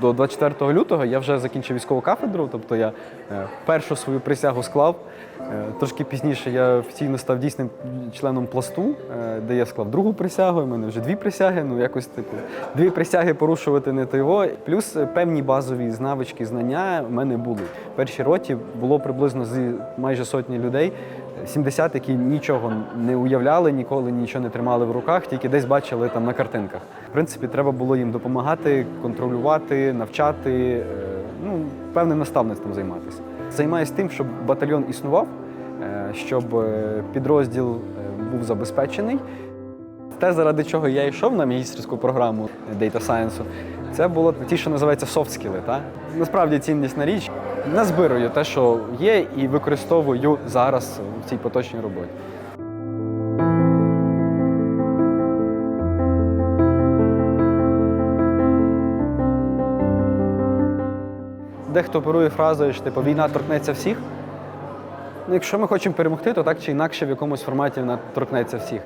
До 24 лютого я вже закінчив військову кафедру, тобто я е, першу свою присягу склав. Е, Трошки пізніше я офіційно став дійсним членом пласту, е, де я склав другу присягу. У мене вже дві присяги. Ну якось типу дві присяги порушувати не то його. Плюс певні базові навички, знання в мене були. В першій роті було приблизно з майже сотні людей. 70, які нічого не уявляли, ніколи нічого не тримали в руках, тільки десь бачили там на картинках. В принципі, треба було їм допомагати, контролювати, навчати, е, ну, певним наставництвом займатися. Займаюся тим, щоб батальйон існував, е, щоб е, підрозділ був забезпечений. Те, заради чого я йшов на магістерську програму Data Science, це було ті, що називається. Та? Насправді ціннісна річ. Назбирую те, що є, і використовую зараз в цій поточній роботі. Дехто оперує фразою, що типу, війна торкнеться всіх. Ну, якщо ми хочемо перемогти, то так чи інакше в якомусь форматі вона торкнеться всіх.